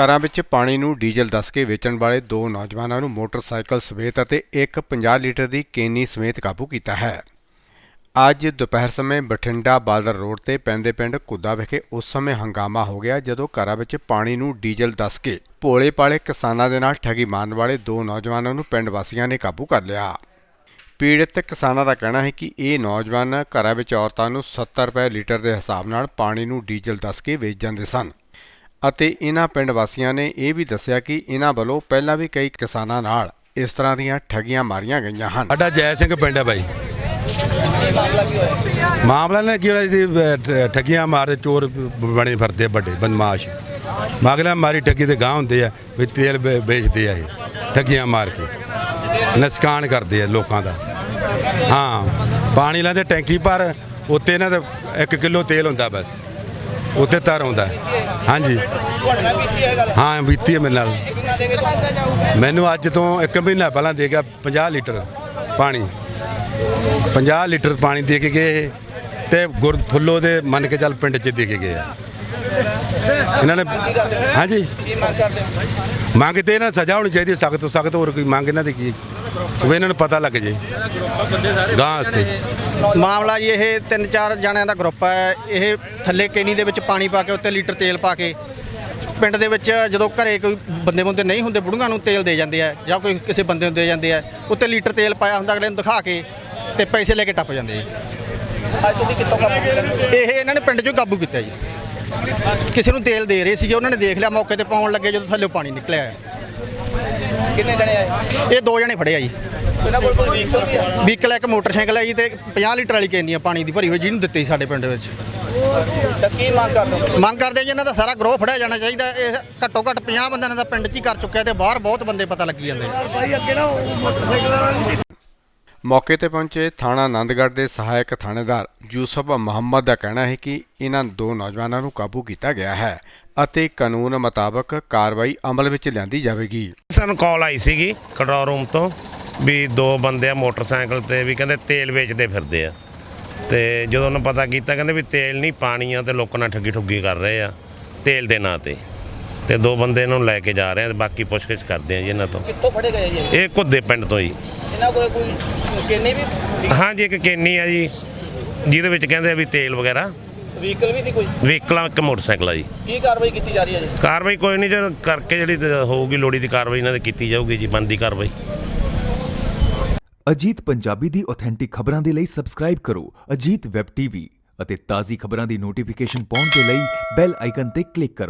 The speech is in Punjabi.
ਘਰਾਂ ਵਿੱਚ ਪਾਣੀ ਨੂੰ ਡੀਜ਼ਲ ਦੱਸ ਕੇ ਵੇਚਣ ਵਾਲੇ ਦੋ ਨੌਜਵਾਨਾਂ ਨੂੰ ਮੋਟਰਸਾਈਕਲ ਸਮੇਤ ਅਤੇ ਇੱਕ 50 ਲੀਟਰ ਦੀ ਕੇਨੀ ਸਮੇਤ ਕਾਬੂ ਕੀਤਾ ਹੈ। ਅੱਜ ਦੁਪਹਿਰ ਸਮੇਂ ਬਠਿੰਡਾ ਬਾਦਲ ਰੋਡ ਤੇ ਪੈਂਦੇ ਪਿੰਡ ਕੁੱਦਾ ਵਿਖੇ ਉਸ ਸਮੇਂ ਹੰਗਾਮਾ ਹੋ ਗਿਆ ਜਦੋਂ ਘਰਾਂ ਵਿੱਚ ਪਾਣੀ ਨੂੰ ਡੀਜ਼ਲ ਦੱਸ ਕੇ ਭੋਲੇ ਪਾਲੇ ਕਿਸਾਨਾਂ ਦੇ ਨਾਲ ਠੱਗੀ ਮਾਰਨ ਵਾਲੇ ਦੋ ਨੌਜਵਾਨਾਂ ਨੂੰ ਪਿੰਡ ਵਾਸੀਆਂ ਨੇ ਕਾਬੂ ਕਰ ਲਿਆ। ਪੀੜਤ ਕਿਸਾਨਾਂ ਦਾ ਕਹਿਣਾ ਹੈ ਕਿ ਇਹ ਨੌਜਵਾਨ ਘਰਾਂ ਵਿੱਚ ਔਰਤਾਂ ਨੂੰ 70 ਰੁਪਏ ਲੀਟਰ ਦੇ ਹਿਸਾਬ ਨਾਲ ਪਾਣੀ ਨੂੰ ਡੀਜ਼ਲ ਦੱਸ ਕੇ ਵੇਚ ਜਾਂਦੇ ਸਨ। ਅਤੇ ਇਹਨਾਂ ਪਿੰਡ ਵਾਸੀਆਂ ਨੇ ਇਹ ਵੀ ਦੱਸਿਆ ਕਿ ਇਹਨਾਂ ਵੱਲੋਂ ਪਹਿਲਾਂ ਵੀ ਕਈ ਕਿਸਾਨਾਂ ਨਾਲ ਇਸ ਤਰ੍ਹਾਂ ਦੀਆਂ ਠੱਗੀਆਂ ਮਾਰੀਆਂ ਗਈਆਂ ਹਨ। ਸਾਡਾ ਜੈ ਸਿੰਘ ਪਿੰਡ ਹੈ ਬਾਈ। ਮਾਮਲਾ ਨੇ ਕੀ ਹੋਇਆ ਜੀ ਠੱਗੀਆਂ ਮਾਰਦੇ, ਚੋਰ ਬਣੇ ਫਿਰਦੇ ਵੱਡੇ, ਬਦਮਾਸ਼। ਮਾਗਲਾ ਮਾਰੀ ਠੱਗੀ ਤੇ ਗਾਹ ਹੁੰਦੇ ਆ, ਵੀ ਤੇਲ ਵੇ- ਵੇਚਦੇ ਆ ਇਹ, ਠੱਗੀਆਂ ਮਾਰ ਕੇ। ਨਸਕਾਨ ਕਰਦੇ ਆ ਲੋਕਾਂ ਦਾ। ਹਾਂ, ਪਾਣੀ ਲੈਂਦੇ ਟੈਂਕੀ ਪਰ ਉੱਤੇ ਇਹਨਾਂ ਦਾ 1 ਕਿਲੋ ਤੇਲ ਹੁੰਦਾ ਬਸ। ਉੱਤੇ ਤਰ ਆਉਂਦਾ ਹਾਂਜੀ। ਹਾਂ, ਬੀਤੀ ਹੈ ਮੇਰੇ ਨਾਲ। ਮੈਨੂੰ ਅੱਜ ਤੋਂ 1 ਮਹੀਨਾ ਪਹਿਲਾਂ ਦੇ ਗਿਆ 50 ਲੀਟਰ ਪਾਣੀ। 50 ਲੀਟਰ ਪਾਣੀ ਦੇ ਕੇ ਗਏ ਇਹ ਤੇ ਗੁਰ ਫੁੱਲੋ ਦੇ ਮੰਨ ਕੇ ਚੱਲ ਪਿੰਡ 'ਚ ਦੇ ਕੇ ਗਏ ਆ। ਇਹਨਾਂ ਨੇ ਹਾਂਜੀ। ਮੰਗ ਤੇ ਇਹਨਾਂ ਨੂੰ ਸਜ਼ਾ ਹੋਣੀ ਚਾਹੀਦੀ ਸਖਤ ਤੋਂ ਸਖਤ ਹੋਰ ਕੋਈ ਮੰਗ ਇਹਨਾਂ ਦੀ ਕੀ ਵੀ ਇਹਨਾਂ ਨੂੰ ਪਤਾ ਲੱਗ ਜੇ। ਗਾਂ ਤੇ ਮਾਮਲਾ ਜੀ ਇਹ ਤਿੰਨ ਚਾਰ ਜਣਿਆਂ ਦਾ ਗਰੁੱਪ ਹੈ। ਇਹ ਥੱਲੇ ਕੇਨੀ ਦੇ ਵਿੱਚ ਪਾਣੀ ਪਾ ਕੇ ਉੱਤੇ ਲੀਟਰ ਤੇਲ ਪਾ ਕੇ ਪਿੰਡ ਦੇ ਵਿੱਚ ਜਦੋਂ ਘਰੇ ਕੋਈ ਬੰਦੇ ਬੰਦੇ ਨਹੀਂ ਹੁੰਦੇ ਬੁੜੀਆਂ ਨੂੰ ਤੇਲ ਦੇ ਜਾਂਦੇ ਆ ਜਾਂ ਕੋਈ ਕਿਸੇ ਬੰਦੇ ਨੂੰ ਦੇ ਜਾਂਦੇ ਆ ਉੱਤੇ ਲੀਟਰ ਤੇਲ ਪਾਇਆ ਹੁੰਦਾ ਅਗਲੇ ਨੂੰ ਦਿਖਾ ਕੇ ਤੇ ਪੈਸੇ ਲੈ ਕੇ ਟੱਪ ਜਾਂਦੇ ਜੀ ਅੱਜ ਤੁਸੀਂ ਕਿੱਥੋਂ ਕਾਬੂ ਕੀਤਾ? ਇਹ ਇਹਨਾਂ ਨੇ ਪਿੰਡ 'ਚੋਂ ਕਾਬੂ ਕੀਤਾ ਜੀ। ਕਿਸੇ ਨੂੰ ਤੇਲ ਦੇ ਰਹੇ ਸੀਗੇ ਉਹਨਾਂ ਨੇ ਦੇਖ ਲਿਆ ਮੌਕੇ ਤੇ ਪਾਉਣ ਲੱਗੇ ਜਦੋਂ ਥੱਲੇ ਪਾਣੀ ਨਿਕਲਿਆ ਕਿੰਨੇ ਜਣੇ ਆਏ? ਇਹ ਦੋ ਜਣੇ ਫੜੇ ਆ ਜੀ। ਇਹਨਾਂ ਕੋਲ ਕੋਈ ਵਹੀਕਲ ਵੀ ਹੈ? ਵਹੀਕਲ ਇੱਕ ਮੋਟਰਸਾਈਕਲ ਹੈ ਜੀ ਤੇ 50 ਲੀਟਰ ਵਾਲੀ ਕੇਨੀ ਆ ਪਾਣੀ ਦੀ ਭਰੀ ਹੋਈ ਜਿਹਨੂੰ ਦਿੱਤੀ ਸਾਡੇ ਪਿੰਡ ਵਿੱਚ। ਤਾਂ ਕੀ ਮੰਗ ਕਰਦੇ ਹੋ? ਮੰਗ ਕਰਦੇ ਜੀ ਇਹਨਾਂ ਦਾ ਸਾਰਾ ਗਰੋਹ ਫੜਿਆ ਜਾਣਾ ਚਾਹੀਦਾ। ਇਹ ਘੱਟੋ ਘੱਟ 50 ਬੰਦਿਆਂ ਦਾ ਪਿੰਡ 'ਚ ਹੀ ਕਰ ਚੁੱਕਿਆ ਤੇ ਬਾਹਰ ਬਹੁਤ ਬੰਦੇ ਪਤਾ ਲੱਗੀ ਜਾਂਦੇ ਮੌਕੇ ਤੇ ਪਹੁੰਚੇ ਥਾਣਾ ਆਨੰਦਗੜ੍ਹ ਦੇ ਸਹਾਇਕ ਥਾਣੇਦਾਰ ਯੂਸਫ ਮੁਹੰਮਦ ਦਾ ਕਹਿਣਾ ਹੈ ਕਿ ਇਹਨਾਂ ਦੋ ਨੌਜਵਾਨਾਂ ਨੂੰ ਕਾਬੂ ਕੀਤਾ ਗਿਆ ਹੈ ਅਤੇ ਕਾਨੂੰਨ ਮੁਤਾਬਕ ਕਾਰਵਾਈ ਅਮਲ ਵਿੱਚ ਲਿਆਂਦੀ ਜਾਵੇਗੀ। ਸਾਨੂੰ ਕਾਲ ਆਈ ਸੀਗੀ ਕੰਟਰੋਲ ਰੂਮ ਤੋਂ ਵੀ ਦੋ ਬੰਦੇ ਆ ਮੋਟਰਸਾਈਕਲ ਤੇ ਵੀ ਕਹਿੰਦੇ ਤੇਲ ਵੇਚਦੇ ਫਿਰਦੇ ਆ। ਤੇ ਜਦੋਂ ਉਹਨੂੰ ਪਤਾ ਕੀਤਾ ਕਹਿੰਦੇ ਵੀ ਤੇਲ ਨਹੀਂ ਪਾਣੀ ਆ ਤੇ ਲੋਕਾਂ ਨਾਲ ਠੱਗੀ ਠੁੱਗੀ ਕਰ ਰਹੇ ਆ ਤੇਲ ਦੇ ਨਾਂ ਤੇ। ਤੇ ਦੋ ਬੰਦੇ ਨੂੰ ਲੈ ਕੇ ਜਾ ਰਹੇ ਆ ਤੇ ਬਾਕੀ ਪੁੱਛਗਿੱਛ ਕਰਦੇ ਆ ਜੀ ਇਹਨਾਂ ਤੋਂ। ਕਿੱਥੋਂ ਫੜੇ ਗਏ ਜੀ? ਇਹ ਘੁੱਦੇ ਪਿੰਡ ਤੋਂ ਜੀ। ਇਹਨਾਂ ਕੋਲ ਕੋਈ ਕਿੰਨੇ ਵੀ ਹਾਂਜੀ ਇੱਕ ਕੇਨੀ ਆ ਜੀ ਜਿਹਦੇ ਵਿੱਚ ਕਹਿੰਦੇ ਆ ਵੀ ਤੇਲ ਵਗੈਰਾ। ਵਹੀਕਲ ਵੀ ਸੀ ਕੋਈ? ਵਹੀਕਲਾਂ ਇੱਕ ਮੋਟਰਸਾਈਕਲ ਆ ਜੀ। ਕੀ ਕਾਰਵਾਈ ਕੀਤੀ ਜਾ ਰਹੀ ਹੈ ਜੀ? ਕਾਰਵਾਈ ਕੋਈ ਨਹੀਂ ਜਦ ਕਰਕੇ ਜਿਹੜੀ ਤੇ ਹੋਊਗੀ ਲੋੜੀ ਦੀ ਕਾਰਵਾਈ ਇਹਨਾਂ ਤੇ ਕੀਤੀ ਜਾਊਗੀ ਜੀ ਬਣਦੀ ਕਾਰਵਾਈ। ਅਜੀਤ ਪੰਜਾਬੀ ਦੀ ਆਥੈਂਟਿਕ ਖਬਰਾਂ ਦੇ ਲਈ ਸਬਸਕ੍ਰਾਈਬ ਕਰੋ ਅਜੀਤ ਵੈਬ ਟੀਵੀ ਅਤੇ ਤਾਜ਼ੀ ਖਬਰਾਂ ਦੀ ਨੋਟੀਫਿਕੇਸ਼ਨ ਪਾਉਣ ਦੇ ਲਈ ਬੈਲ ਆਈਕਨ ਤੇ ਕਲਿੱਕ ਕਰੋ।